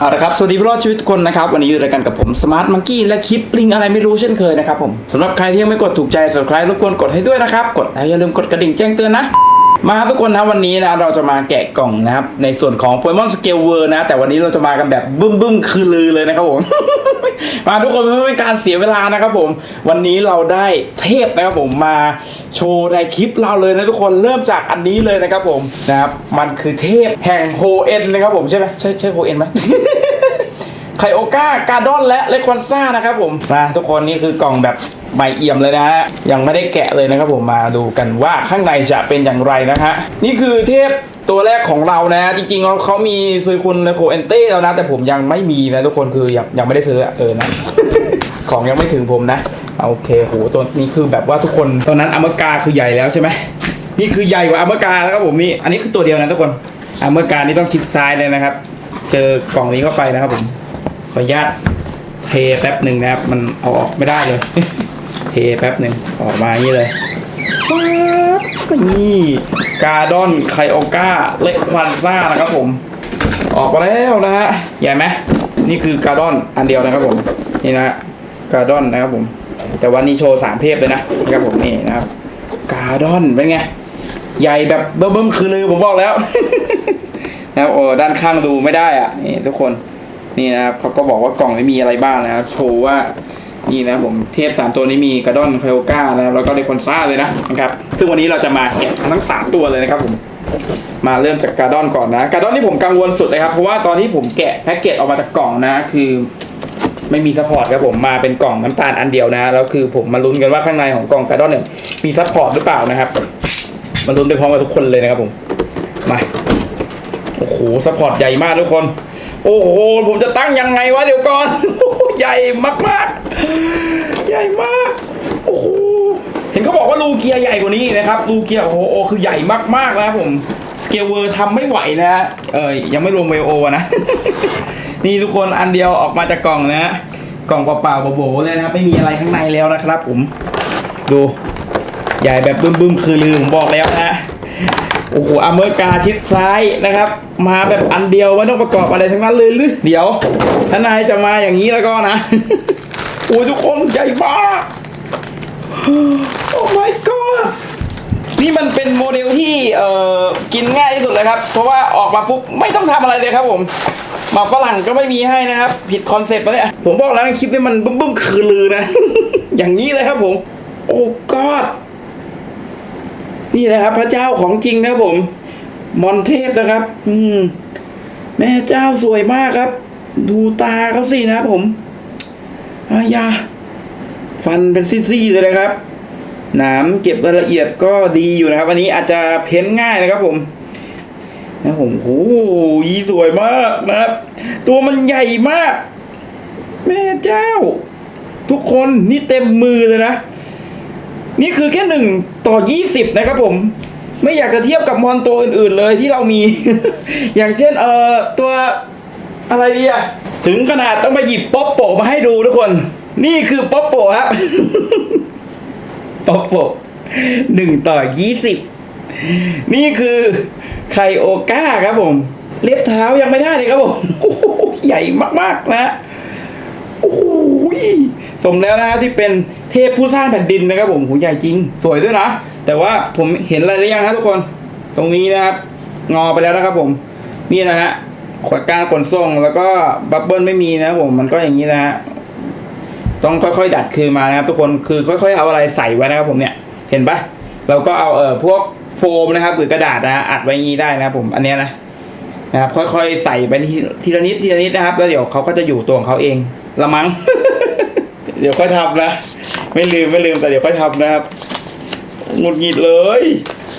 เอาละครับ สวัสดีพี่รอดชีวิตคนนะครับ วันนี้อยู่รายการกับผมสมาร์ทมังกี้และคลิปลิงอะไรไม่รู้เช่นเคยนะครับผมสำหรับใครที่ยังไม่กดถูกใจ subscribe รบกวนกดให้ด้วยนะครับ กดแล้วอย่าลืมกดกระดิ่งแจ้งเตือนนะ มาครับทุกคนนะวันนี้นะเราจะมาแกะกล่องนะครับ ในส่วนของ Pokemon Scale World นะ แต่วันนี้เราจะมากันแบบบึ้มบึ้มคือลือเลยนะครับผม มาทุกคนไม่เป็นการเสียเวลานะครับผม วันนี้เราได้เทพนะครับผมมาโชว์ในคลิปเราเลยนะทุกคนเริ่มจากอันนี้เลยนะครับผมนะครับมันคือเทพแห่งโฮเอ็นนะครับผมใช่ไหมใช่ใช่โฮเอ็นไหมไคโอก้าการ์ดอนและเลคอนซ่านะครับผมนะทุกคนนี่คือกล่องแบบ ใหม่เอี่ยมเลยนะฮะยังไม่ได้แกะเลยนะครับผมมาดูกันว่าข้างในจะเป็นอย่างไรนะฮะนี่คือเทพตัวแรกของเรานะ จริงๆเขาเขามีซื้อคุณเลโคเอนเต้แล้วนะ แต่ผมยังไม่มีนะทุกคนคือยังยังไม่ได้ซื้อเออนะของยังไม่ถึงผมนะโอเคโหตัวนี้คือแบบว่าทุกคนตอนนั้นอเมริกาคือใหญ่แล้วใช่ไหมนี่คือใหญ่กว่าอเมริกาแล้วครับผมนี่อันนี้คือตัวเดียวนะทุกคนอเมริกานี่ต้องคิดซ้ายเลยนะครับ เจอกล่องนี้เข้าไปนะครับผมขออนุญาตเทแป๊บหนึ่งนะครับ มันเอาออกไม่ได้เลย เทแป๊บหนึ่งออกมาอย่างนี้เลยนี่กาดอนไคโอก้าเล็กควันซ่านะครับผม ออกมาแล้วนะฮะใหญ่ไหมนี่คือกาดอนอันเดียวนะครับผมนี่นะฮะกาดอนนะครับผม แต่วันนี้โชว์สามเทพเลยนะนะครับผมนี่นะครับกาดอนเป็นไงใหญ่แบบเบิ่มๆคือลือผมบอกแล้วนะครับโอ้ด้านข้างดูไม่ได้อะนี่ทุกคนนี่นะครับเขาก็บอกว่ากล่องไม่มีอะไรบ้างนะครับโชว์ว่า นี่นะผมเทพสามตัวนี้มีกระดอนไคโอก้านะแล้วก็เดคอนซ่าเลยนะนะครับซึ่งวันนี้เราจะมาแกะทั้งสามตัวเลยนะครับผมมาเริ่มจากการดอนก่อนนะการดอนที่ผมกังวลสุดเลยครับเพราะว่าตอนที่ผมแกะแพ็กเกจออกมาจากกล่องนะคือไม่มีซัพพอร์ตครับผมมาเป็นกล่องน้ำตาลอันเดียวนะแล้วคือผมมาลุ้นกันว่าข้างในของกล่องการดอนเนี่ยมีซัพพอร์ตหรือเปล่านะครับมาลุ้นไปพร้อมกับทุกคนเลยนะครับผมมาโอ้โหซัพพอร์ตใหญ่มากทุกคน โอ้โหผมจะตั้งยังไงวะเดี๋ยวก่อนโใหญ่มากๆ ใหญ่มาก โอ้โห เห็นเขาบอกว่าลูเกียร์ใหญ่กว่านี้นะครับลูเกียร์โอ้โหคือใหญ่มากๆนะครับผม สเกลเวอร์ทำไม่ไหวนะฮะ เออยังไม่รวมเวโอนะ นี่ทุกคนอันเดียวออกมาจากกล่องนะฮะกล่องเปล่าๆโบๆเลยนะครับ ไม่มีอะไรข้างในแล้วนะครับผม ดู ใหญ่แบบบึ้มๆคือลืมผมบอกแล้วนะ โอ้โหอเมริกาชิดซ้ายนะครับ มาแบบอันเดียวไม่ต้องประกอบอะไรทั้งนั้นเลยหรือเดี๋ยวถ้านายจะมาอย่างนี้แล้วก็นะโอ้ทุกคนใหญ่มากโอ้ my god นี่มันเป็นโมเดลที่เอ่อกินง่ายที่สุดเลยครับ เพราะว่าออกมาปุ๊บไม่ต้องทำอะไรเลยครับผมหมาฝรั่งก็ไม่มีให้นะครับ ผิดคอนเซ็ปต์ปเนี่ยผมบอกแล้วในคลิปนี้มันบึ้มๆคือลือนะ อย่างนี้เลยครับผม โอ้ god นี่นะครับ พระเจ้าของจริงนะผม มอนเทพนะครับ อืม แม่เจ้าสวยมากครับ ดูตาเขาสินะครับผมอายา ฟันเป็นซี่ๆเลยนะครับ หนามเก็บรายละเอียดก็ดีอยู่นะครับ อันนี้อาจจะเพ้นง่ายนะครับผมนะผมโอ้ยสวยมากนะครับ ตัวมันใหญ่มาก แม่เจ้า ทุกคนนี่เต็มมือเลยนะ นี่คือแค่หนึ่งต่อยี่สิบนะครับผม ไม่อยากจะเทียบกับมอนตัวอื่น ๆ เลยที่เรามี อย่างเช่นเอ่อตัวอะไรดีอะถึงขนาดต้องมาหยิบป๊อปโปมาให้ดูทุกคน นี่คือป๊อปโปครับป๊อปโปหนึ่งต่อยี่สิบนี่คือไคโอก้าครับผม เล็บเท้ายังไม่ได้เลยครับผม ใหญ่มากๆนะ โอ้โหสมแล้วนะฮะที่เป็นเทพผู้สร้างแผ่นดินนะครับผมหูใหญ่จริง สวยด้วยนะ แต่ว่าผมเห็นอะไรหรือยังฮะทุกคน ตรงนี้นะครับ งอไปแล้วนะครับผม นี่นะฮะขวดการขนส่งแล้วก็บับเบิ้ลไม่มีนะครับผมมันก็อย่างนี้นะฮะต้องค่อยๆ ดัดคืนมานะครับ ทุกคนคือค่อย ๆ เอาอะไรใส่ไว้นะครับผมเนี่ยเห็นปะเราก็เอาเออพวกโฟมนะครับหรือกระดาษนะอัดไว้งนี้ได้นะครับผมอันเนี้ยนะนะครับค่อยๆ ใส่ไปทีละนิดทีละนิดนะครับแล้วเดี๋ยวเขาก็จะอยู่ตัวของเขาเอง ละมั้ง เดี๋ยวค่อยทำนะ ไม่ลืมไม่ลืมแต่เดี๋ยวค่อยทำนะครับหงุดหงิดเลย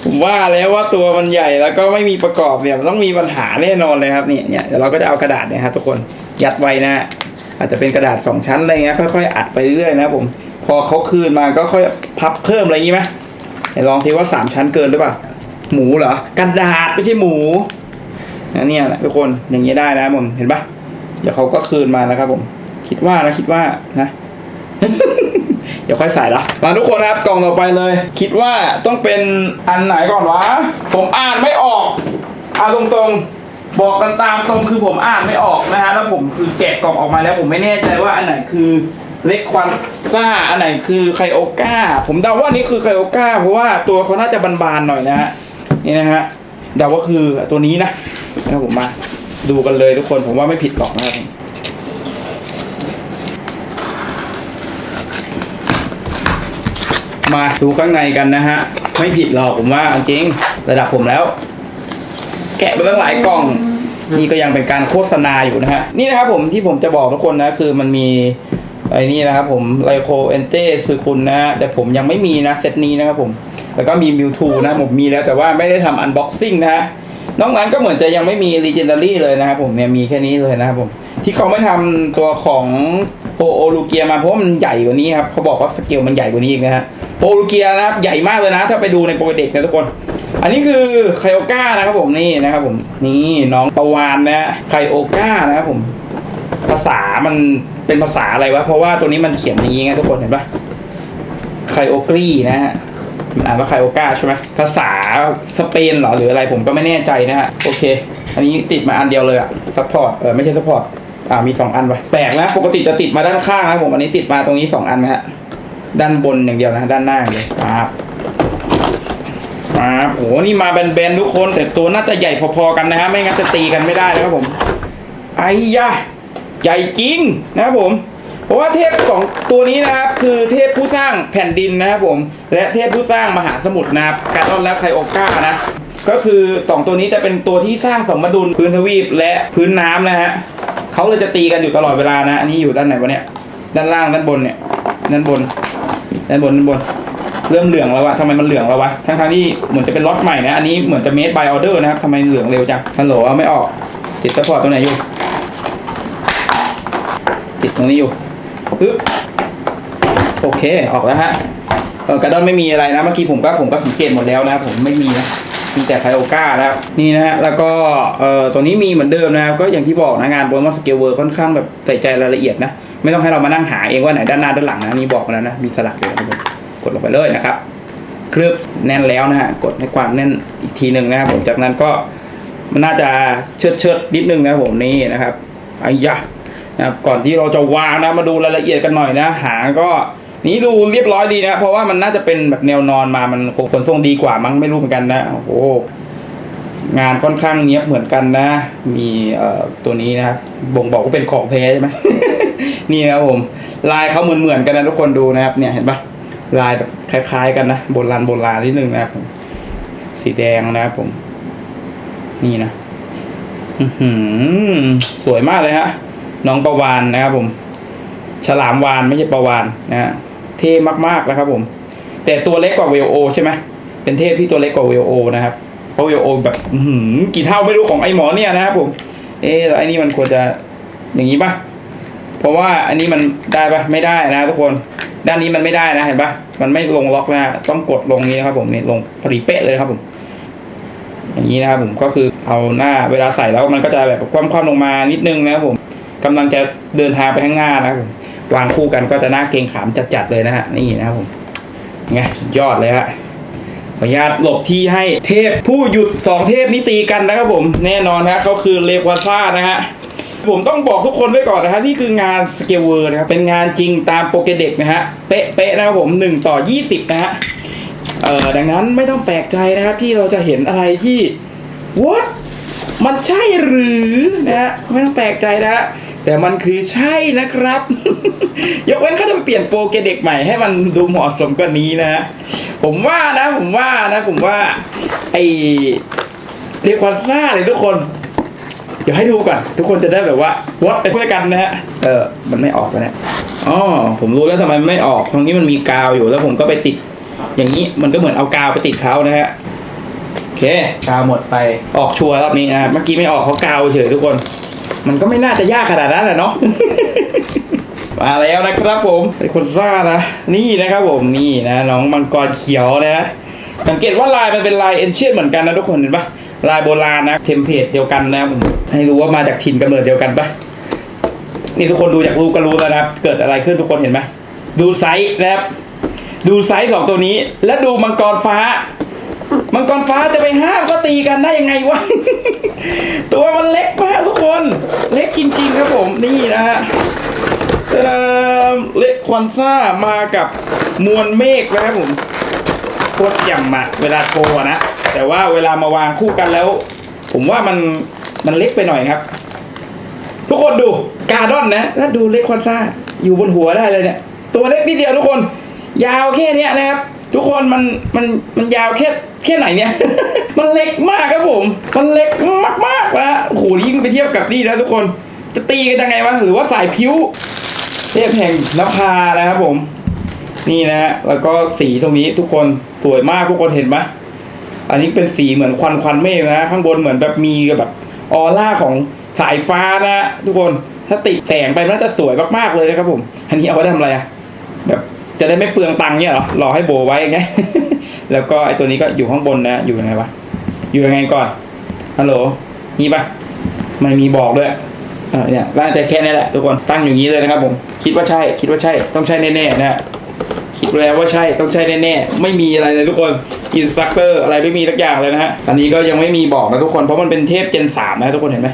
ผมว่าแล้วว่าตัวมันใหญ่แล้วก็ไม่มีประกอบเนี่ยมันต้องมีปัญหาแน่นอนเลยครับนี่เนี่ยเดี๋ยวเราก็จะเอากระดาษเนี่ยครับทุกคนยัดไว้นะอาจจะเป็นกระดาษสองชั้นอะไรเงี้ยค่อยๆอัดไปเรื่อยนะผมพอเขาคืนมาก็ค่อยพับเพิ่มอะไรอย่างงี้ไหมลองทีว่าสามชั้นเกินหรือเปล่าหมูเหรอกระดาษไม่ใช่หมูนะเนี่ยแหละทุกคนอย่างเงี้ยได้นะผมเห็นปะเดี๋ยวเขาก็คืนมานะครับผม คิดว่านะคิดว่านะ เดี๋ยวค่อยใส่ละมาทุกคนนะครับกล่องต่อไปเลย คิดว่าต้องเป็นอันไหนก่อนวะ ผมอ่านไม่ออกเอาตรงๆ บอกกันตามตรงคือผมอ่านไม่ออกนะฮะแล้วผมคือแกะกล่องออกมาแล้วผมไม่แน่ใจว่าอันไหนคือเล็กควันซ่าอันไหนคือไคโอก้า ผมเดาว่านี่คือไคโอก้า เพราะว่าตัวเขาน่าจะบานๆหน่อยนะฮะนี่นะฮะเดาว่าคือตัวนี้นะนะครับผมมาดูกันเลยทุกคนผมว่าไม่ผิดหรอกนะครับ มาดูข้างในกันนะฮะ ไม่ผิดหรอกผมว่าจริงระดับผมแล้ว แกะไปตั้งหลายกล่อง นี่ก็ยังเป็นการโฆษณาอยู่นะฮะ นี่นะครับผมที่ผมจะบอกทุกคนนะ คือมันมีไอ้นี่นะครับผมไลโคเอนเต้ซือคุณนะฮะ แต่ผมยังไม่มีนะเซตนี้นะครับผม แล้วก็มีมิวทูนะผมมีแล้วแต่ว่าไม่ได้ทำอันบ็อกซิ่งนะฮะนอกนั้นก็เหมือนจะยังไม่มี Legendary เลยนะครับผมเนี่ยมีแค่นี้เลยนะครับผม ที่เขาไม่ทำตัวของ โอโลูเกียมาเพราะว่ามันใหญ่กว่านี้ครับเขาบอกว่าสเกลมันใหญ่กว่านี้อีกนะฮะโอลูเกียนะครับใหญ่มากเลยนะ ถ้าไปดูในโปรเด็กนะทุกคน อันนี้คือไคโอก้านะครับผมนี่นะครับผมนี่น้องประวานนะฮะไคโอก้านะครับผม ภาษามันเป็นภาษาอะไรวะเพราะว่าตัวนี้มันเขียนอย่างนี้ไงทุกคนเห็นปะไคโอกรีนะฮะมันอ่านว่าไคโอกาใช่ไหมภาษาสเปนเหรอหรืออะไรผมก็ไม่แน่ใจนะฮะโอเค อันนี้ติดมาอันเดียวเลยอะซัพพอร์ตเออไม่ใช่ซัพพอร์ต อ่ามีสองอันไว้แปลกนะ ปกติจะติดมาด้านข้างนะผมอันนี้ติดมาตรงนี้สองอันนะฮะด้านบนอย่างเดียวนะด้านหน้าเลยครับครับโอ้โหนี่มาแบนๆทุกคน แต่ตัวน่าจะใหญ่พอๆกันนะฮะไม่งั้นจะตีกันไม่ได้นะครับผมไอ้ยะใหญ่จริงนะครับผมเพราะว่าเทพสองตัวนี้นะครับคือเทพผู้สร้างแผ่นดินนะครับผม และเทพผู้สร้างมหาสมุทรนะครับการอนและไคโอก้านะก็คือสองตัวนี้จะเป็นตัวที่สร้างสมดุลพื้นทวีปและพื้นน้ำนะฮะ เขาเลยจะตีกันอยู่ตลอดเวลานะ อันนี้อยู่ด้านไหนวะเนี่ย ด้านล่างด้านบนเนี่ย ด้านบน ด้านบนด้านบน เริ่มเหลืองแล้ววะทำไมมันเหลืองแล้ววะ ทั้งทงๆที่เหมือนจะเป็นล็อตใหม่นะ อันนี้เหมือนจะ made by order นะครับทำไมเหลืองเร็วจัง ฮัลโหลเอาไม่ออก ติดซัพพอร์ตตรงไหนอยู่ ติดตรงนี้อยู่ฮึบโอเค ออกแล้วฮะเออกระดอนไม่มีอะไรนะ เมื่อกี้ผมก็ผมก็สังเกตหมดแล้วนะ ผมไม่มีนะ มีแต่ไคโอก้านะครับนี่นะฮะแล้วก็เอ่อตัวนี้มีเหมือนเดิมนะครับก็อย่างที่บอกนะงานโปรโมทสเกลเวอร์ค่อนข้างแบบใส่ใจรายละเอียดนะไม่ต้องให้เรามานั่งหาเองว่าไหนด้านหน้าด้านหลังนะนี่บอกมาแล้วนะมีสลักอยู่นะครับกดลงไปเลยนะครับเคลือบแน่นแล้วนะฮะกดให้ความแน่นอีกทีหนึ่งนะครับผมจากนั้นก็มันน่าจะเชิดเชิดนิดนึงนะผมนี่นะครับอ้ยะนะครับก่อนที่เราจะวางนะมาดูรายละเอียดกันหน่อยนะ หางก็ นี่ดูเรียบร้อยดีนะ เพราะว่ามันน่าจะเป็นแบบแนวนอนมามันคงขนทรงดีกว่ามั้งไม่รู้เหมือนกันนะโอ้โหงานค่อนข้างเนี้ยบเหมือนกันนะ มีเอ่อตัวนี้นะครับบ่งบอกว่าเป็นของแท้ใช่ไหมนี่นะครับผม ลายเขาเหมือนเหมือนกันนะทุกคนดูนะครับ เนี่ยเห็นปะลายแบบคล้าย ๆ กันนะโบราณโบราณนิดนึงนะครับผมสีแดงนะครับผม นี่นะอื้อหือสวยมากเลยฮะน้องประวานนะครับผม ฉลามวานไม่ใช่ประวานนะฮะ เท่มากๆนะครับผม แต่ตัวเล็กกว่าเวลโอใช่ไหมเป็นเทพที่ตัวเล็กกว่าเวลโอนะครับ เพราะเวลโอแบบหืกี่เท่าไม่รู้ของไอหมอเนี่ยนะครับผม เอ๊ะแล้วไอ้นี่มันควรจะอย่างนี้ปะเพราะว่าอันนี้มันได้ปะไม่ได้นะทุกคนด้านนี้มันไม่ได้นะเห็นปะมันไม่ลงล็อกนะต้องกดลงนี้นะครับ ผมนี่ลงพอดีเป๊ะเลยครับผม อย่างนี้นะครับผมก็คือเอาหน้าเวลาใส่แล้วมันก็จะแบบคว่ำๆลงมานิดนึงนะครับผมกำลังจะเดินทางไปข้างหน้านะครับผม วางคู่กันก็จะน่าเกรงขามจัดๆเลยนะฮะนี่นะครับผมไงสุดยอดเลยฮะขออนุญาตหลบที่ให้เทพผู้หยุดสองเทพนี้ตีกันนะครับผมแน่นอนฮะเขาคือเลควาซ่านะฮะผมต้องบอกทุกคนไว้ก่อนนะฮะนี่คืองานสเกลเวอร์นะครับเป็นงานจริงตามโปเกเด็กนะฮะเป๊ะๆนะครับผม 1 ต่อ 20 นะฮะเอ่อดังนั้นไม่ต้องแปลกใจนะครับที่เราจะเห็นอะไรที่ what มันใช่หรือนะฮะไม่ต้องแปลกใจนะฮะ แต่มันคือใช่นะครับ ยกเว้นเขาจะไปเปลี่ยนโปรเกเด็กใหม่ให้มันดูเหมาะสมกว่านี้นะฮะผมว่านะ ผมว่านะ ผมว่า ไอเรียกว่าซ่าเลยทุกคน เดี๋ยวให้ดูก่อน ทุกคนจะได้แบบว่าวัดไปด้วยกันนะฮะ เออ มันไม่ออกแล้วเนี่ยอ๋อผมรู้แล้วทำไมมันไม่ออกตรงนี้มันมีกาวอยู่แล้วผมก็ไปติด อย่างนี้มันก็เหมือนเอากาวไปติดเขานะฮะโอเคกาวหมดไปออกชัวร์รอบนี้นะเมื่อกี้ไม่ออกเพราะกาวเฉยทุกคน มันก็ไม่น่าจะยากขนาดนั้นแหละเนาะมาแล้วนะครับผมไอ้คนซ่านะ นี่นะครับผมนี่นะน้องมังกรเขียวนะฮะสังเกตว่าลายมันเป็นลายเอนเชียนเหมือนกันนะทุกคนเห็นปะลายโบราณนะเทมเพลตเดียวกันนะครับผมให้รู้ว่ามาจากถิ่นกำเนิดเดียวกันปะนี่ทุกคนดูจากรูปก็รู้แล้วนะครับ เกิดอะไรขึ้นทุกคนเห็นไหมดูไซส์นะครับ ดูไซส์สองตัวนี้ และดูมังกรฟ้า มังกรฟ้าจะไปห้ามก็ตีกันได้ยังไงวะ ตัวมันเล็กมากทุกคน เล็กจริงๆครับผมนี่นะฮะเอิ่มเล็กควันซ่ามากับมวลเมฆนะครับผมโคตรย่ำอะเวลาโทรอะนะ แต่ว่าเวลามาวางคู่กันแล้ว ผมว่ามันมันเล็กไปหน่อยครับ ทุกคนดูกาดอนนะถ้าดูเล็กควันซ่าอยู่บนหัวได้เลยเนี่ย ตัวเล็กนิดเดียวทุกคน ยาวแค่นี้นะครับ ทุกคนมันมันมันยาวแค่แค่ไหนเนี่ย มันเล็กมากครับผม มันเล็กมากมากๆนะโอ้โหยิ่งไปเทียบกับนี่นะทุกคน จะตีกันยังไงวะ หรือว่าสายพิ้วเทพแห่งนภานะครับผม นี่นะฮะ แล้วก็สีตรงนี้ทุกคนสวยมากทุกคนเห็นไหมอันนี้เป็นสีเหมือนควันควันเมฆนะ ข้างบนเหมือนแบบมีแบบออร่าของสายฟ้านะ ทุกคน ถ้าติดแสงไปมันจะสวยมากๆเลยนะครับผม อันนี้เอาไว้ทำอะไรอะ จะได้ไม่เปลืองตังค์เนี่ยเหรอรอให้โบไว้อย่างเงี้ยแล้วก็ไอตัวนี้ก็อยู่ข้างบนนะ อยู่ยังไงวะ อยู่ยังไงก่อน ฮัลโหลนี่ปะมันมีบอกด้วยเออเนี่ยน่าจะแค่นี้แหละทุกคน ตั้งอย่างนี้เลยนะครับผม คิดว่าใช่ คิดว่าใช่ ต้องใช่แน่ๆนะฮะคิดแล้วว่าใช่ ต้องใช่แน่ๆ ไม่มีอะไรเลยทุกคน อินสตัคเตอร์อะไรไม่มีสักอย่างเลยนะฮะ อันนี้ก็ยังไม่มีบอกนะทุกคน เพราะมันเป็นเทพเจนสามนะทุกคนเห็นไหม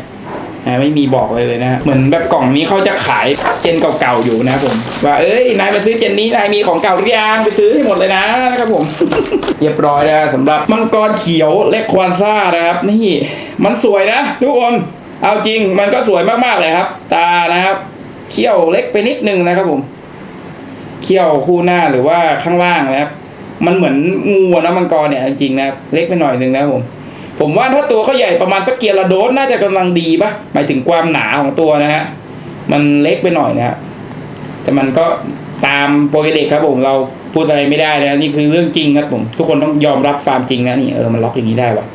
อ่าไม่มีบอกเลยเลยนะ เหมือนแบบกล่องนี้เขาจะขายเจนเก่าๆอยู่นะครับผม ว่าเอ้ยนายไปซื้อเจนนี้นายมีของเก่าหรือยังไปซื้อให้หมดเลยนะนะครับผมเรียบร้อยนะสำหรับมังกรเขียวเล็กควานซ่านะครับนี่มันสวยนะทุกคนเอาจริงมันก็สวยมากๆเลยครับ ตานะครับเขี้ยวเล็กไปนิดนึงนะครับผมเขี้ยวคู่หน้าหรือว่าข้างล่างนะครับ มันเหมือนงูนะมังกรเนี่ยจริงๆนะเล็กไปหน่อยนึงนะครับผม ผมว่าถ้าตัวเขาใหญ่ประมาณสักเกียร์ละโดสน่าจะกำลังดีปะหมายถึงความหนาของตัวนะฮะมันเล็กไปหน่อยนะฮะแต่มันก็ตามโปรเด็กครับผมเราพูดอะไรไม่ได้นะนี่คือเรื่องจริงครับผม ทุกคนต้องยอมรับความจริงนะนี่เออมันล็อกอย่างนี้ได้วะ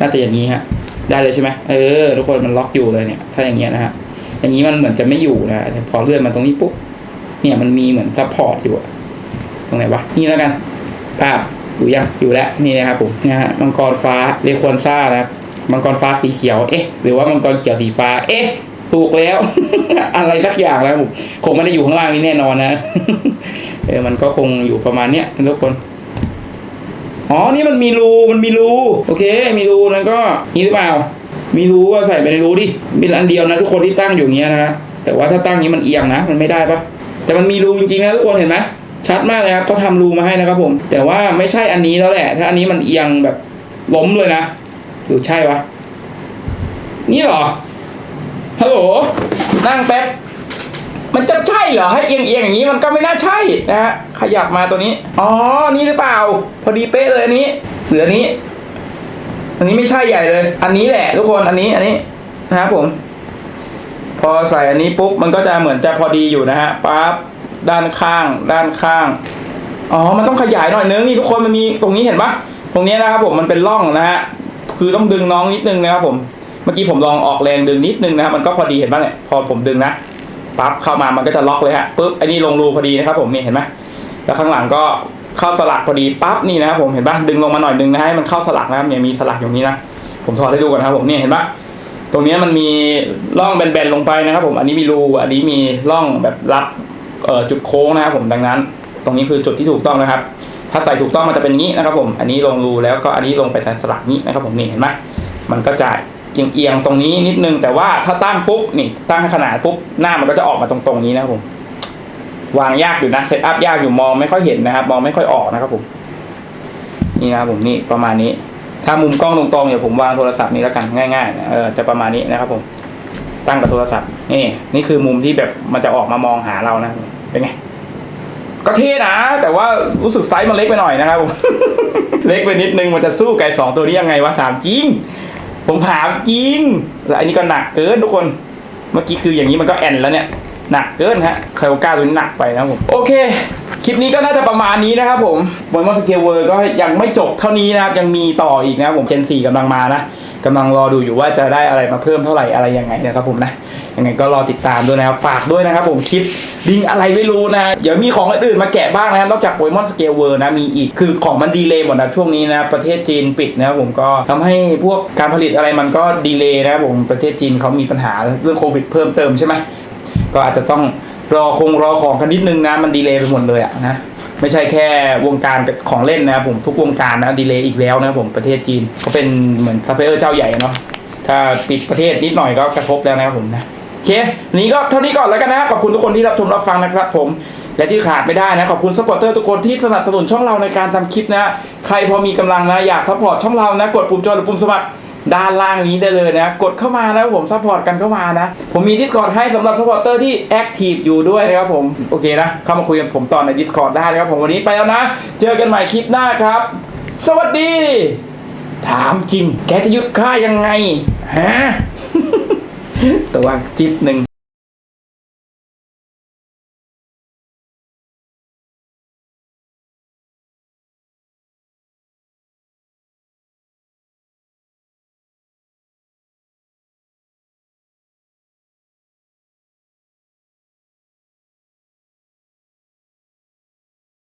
น่าจะอย่างนี้ฮะได้เลยใช่ไหมเออ ทุกคนมันล็อกอยู่เลยเนี่ย ถ้าอย่างเงี้ยนะฮะอย่างนี้มันเหมือนจะไม่อยู่นะแต่พอเลื่อนมาตรงนี้ปุ๊บเนี่ยมันมีเหมือนซัพพอร์ตอยู่ตรงไหนวะนี่แล้วกันภาพ อยู่ยังอยู่แล้วนี่นะครับผมนี่ยฮะมังกรฟ้าเรควอนซ่านะครับมังกรฟ้าสีเขียวเอ๊ะหรือว่ามังกรเขียวสีฟ้าเอ๊ะถูกแล้ว อะไรสักอย่างแล้วผมคงไม่ได้อยู่ข้างล่างนี้แน่นอนนะเออมันก็คงอยู่ประมาณเนี้ยทุกคนอ๋อนี่มันมีรูมันมีรูโอเค มีรูนั้นก็นี่หรือเปล่า มีรูก็ใส่ไปในรูดิมีอันเดียวนะทุกคนที่ตั้งอยู่อย่างเงี้ยนะแต่ว่าถ้าตั้งอย่างนี้มันเอียงนะ มันไม่ได้ปะแต่มันมีรูจริงๆนะทุกคนเห็นไหม ชัดมากเลยครับเขาทำรูมาให้นะครับผม แต่ว่าไม่ใช่อันนี้แล้วแหละ ถ้าอันนี้มันเอียงแบบล้มเลยนะหรือใช่วะนี่หรอฮัลโหลนั่งแป๊บมันจะใช่เหรอให้เอียงเอียงๆอย่างนี้มันก็ไม่น่าใช่นะฮะขยับมาตัวนี้อ๋อนี่หรือเปล่า พอดีเป๊ะเลยอันนี้หรืออันนี้ อันนี้ไม่ใช่ใหญ่เลย อันนี้แหละ ทุกคนอันนี้อันนี้นะครับผม พอใส่อันนี้ปุ๊บมันก็จะเหมือนจะพอดีอยู่นะฮะปั๊บ ด้านข้าง ด้านข้าง อ๋อ มันต้องขยายหน่อยนึงนี่ทุกคนมันมีตรงนี้เห็นปะตรงนี้นะครับผมมันเป็นร่องนะฮะ คือต้องดึงน้องนิดนึงนะครับผม เมื่อกี้ผมลองออกแรงดึงนิดนึงนะครับมันก็พอดีเห็นปะเนี่ย พอผมดึงนะปั๊บเข้ามามันก็จะล็อกเลยฮะปุ๊บ อันนี้ลงรูพอดีนะครับผมนี่เห็นไหมแล้วข้างหลังก็เข้าสลักพอดีปั๊บนี่นะครับผมเห็นปะดึงลงมาหน่อยนึงนะให้มันเข้าสลักนะครับเนี่ยมีสลักอยู่นี้นะ ผมถอดให้ดูก่อนนะครับผมนี่เห็นปะตรงนี้มันมีร่องแบนๆลงไปนะครับผม อันนี้มีรู อันนี้มีร่องแบบรับ จุดโค้งนะครับผมดังนั้น ตรงนี้คือจุดที่ถูกต้องนะครับ ถ้าใส่ถูกต้องมันจะเป็นงี้นะครับผมอันนี้ลงรูแล้วก็อันนี้ลงไปในสลักนี้นะครับผมนี่เห็นไหมมันก็จะเอียงๆตรงนี้นิดนึงแต่ว่าถ้าตั้งปุ๊บนี่ตั้งขนาดปุ๊บหน้ามันก็จะออกมาตรงๆนี้นะครับผมวางยากอยู่นะเซตอัพยากอยู่มองไม่ค่อยเห็นนะครับ มองไม่ค่อยออกนะครับผม นี่นะครับผมนี่ประมาณนี้ ถ้ามุมกล้องตรงๆเดี๋ยวผมวางโทรศัพท์นี้แล้วกันง่ายๆเออจะประมาณนี้นะครับผม ตั้งกับโทรศัพท์นี่นี่คือมุมที่แบบมันจะออกมามองหาเรานะเป็นไงก็เท่นะ แต่ว่ารู้สึกไซส์มันเล็กไปหน่อยนะครับผมเล็กไปนิดนึงมันจะสู้ไก่สองตัวนี้ยังไงวะถามจริง ผมถามจริงแล้วอันนี้ก็หนักเกินทุกคนเมื่อกี้คืออย่างนี้มันก็แอนแล้วเนี่ยหนักเกินฮะคาโอก้าตัวนี้หนักไปนะผมโอเคคลิปนี้ก็น่าจะประมาณนี้นะครับผมบนมอสเกลเวอร์ก็ยังไม่จบเท่านี้นะครับยังมีต่ออีกนะครับผมเจน4กำลังมานะ กำลังรอดูอยู่ว่าจะได้อะไรมาเพิ่มเท่าไหร่อะไรยังไงนะครับผมนะยังไงก็รอติดตามด้วยนะครับฝากด้วยนะครับผมคลิปลิงอะไรไม่รู้นะ เดี๋ยวมีของอื่นมาแกะบ้างนะครับนอกจากโปเกมอนสเกลเวอร์นะมีอีกคือของมันดีเลย์หมดนะช่วงนี้นะประเทศจีนปิดนะครับผมก็ทำให้พวกการผลิตอะไรมันก็ดีเลย์นะครับผมประเทศจีนเขามีปัญหาเรื่องโควิดเพิ่มเติมใช่ไหมก็อาจจะต้องรอคงรอของกันนิดนึงนะมันดีเลย์ไปหมดเลยอะนะ ไม่ใช่แค่วงการของเล่นนะครับผมทุกวงการนะดีเลยอีกแล้วนะครับผมประเทศจีนเขาเป็นเหมือนซัพพลายเออร์เจ้าใหญ่เนาะถ้าปิดประเทศนิดหน่อยก็กระทบแล้วนะครับผมนะโอเคนี้ก็เท่านี้ก่อนแล้วกันนะขอบคุณทุกคนที่รับชมรับฟังนะครับผมและที่ขาดไม่ได้นะ ขอบคุณสปอร์เตอร์ทุกคนที่สนับสนุนช่องเราในการทำคลิปนะ ใครพอมีกำลังนะ อยากซัพพอร์ตช่องเรานะ กดปุ่มจอยหรือปุ่มสมัคร ด้านล่างนี้ได้เลยนะกดเข้ามาแล้วผมซัพพอร์ตกันเข้ามานะ ผมมี Discord ให้สำหรับซัพพอร์เตอร์ที่แอคทีฟอยู่ด้วยนะครับผม โอเคนะ เข้ามาคุยกับผมตอนใน Discord ได้นะครับผมวันนี้ไปแล้วนะ เจอกันใหม่คลิปหน้าครับ สวัสดี ถามจริง แกจะหยุดค่ายังไงฮะ ตัวจิตหนึ่ง